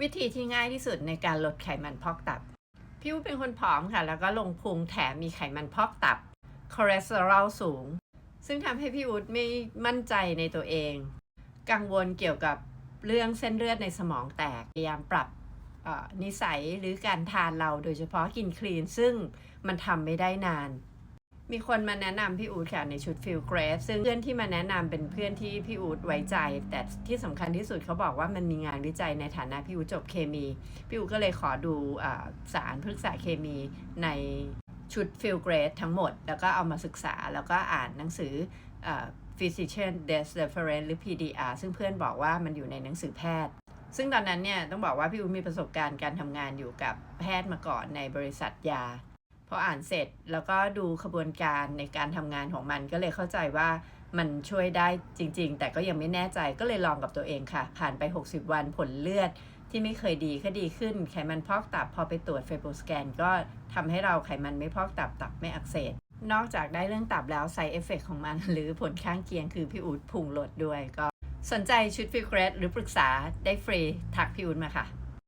วิธีที่ง่ายที่สุดในการลดไขมันพอกตับ พี่อู๋เป็นคนผอมค่ะ แล้วก็ลงพุงแถมมีไขมันพอกตับคอเลสเตอรอลสูง ซึ่งทำให้พี่อู๊ดไม่มั่นใจในตัวเอง กังวลเกี่ยวกับเรื่องเส้นเลือดในสมองแตกพยายามปรับนิสัยหรือการทานเราโดยเฉพาะกินคลีน ซึ่งมันทำไม่ได้นาน มีคนมาแนะนำพี่อูดค่ะในชุดฟิลเกรสซึ่งเพื่อนที่มาแนะนำเป็นเพื่อนที่พี่อูดไว้ใจ แต่ที่สำคัญที่สุดเขาบอกว่ามันมีงานวิจัยในฐานะพี่อูดจบเคมี พี่อูดก็เลยขอดูอสารพฤกษาเคมีในชุดฟิลเกรสทั้งหมด แล้วก็เอามาศึกษาแล้วก็อ่านหนังสืออ Physician Death Reference หรือ PDR ซึ่งเพื่อนบอกว่ามันอยู่ในหนังสือแพทย์ ซึ่งตอนนั้นเนี่ยต้องบอกว่าพี่อูมีประสบการณ์การทำงานอยู่กับแพทย์มาก่อนในบริษัทยา พออ่านเสร็จแล้วก็ดูขบวนการในการทำงานของมันก็เลยเข้าใจว่ามันช่วยได้จริง ๆ แต่ก็ยังไม่แน่ใจก็เลยลองกับตัวเองค่ะ ผ่านไป 60 วันผลเลือดที่ไม่เคยดีก็ดีขึ้น ไขมันพอกตับพอไปตรวจไฟโบสแกนก็ทำให้เราไขมันไม่พอกตับตับไม่อักเสบนอกจากได้เรื่องตับแล้วไซเอฟเฟกของมัน หรือผลข้างเคียงคือพี่อูดพุงลดด้วยก็สนใจชุดฟิลเกรสหรือปรึกษาได้ฟรี ทักพี่อูดมาค่ะ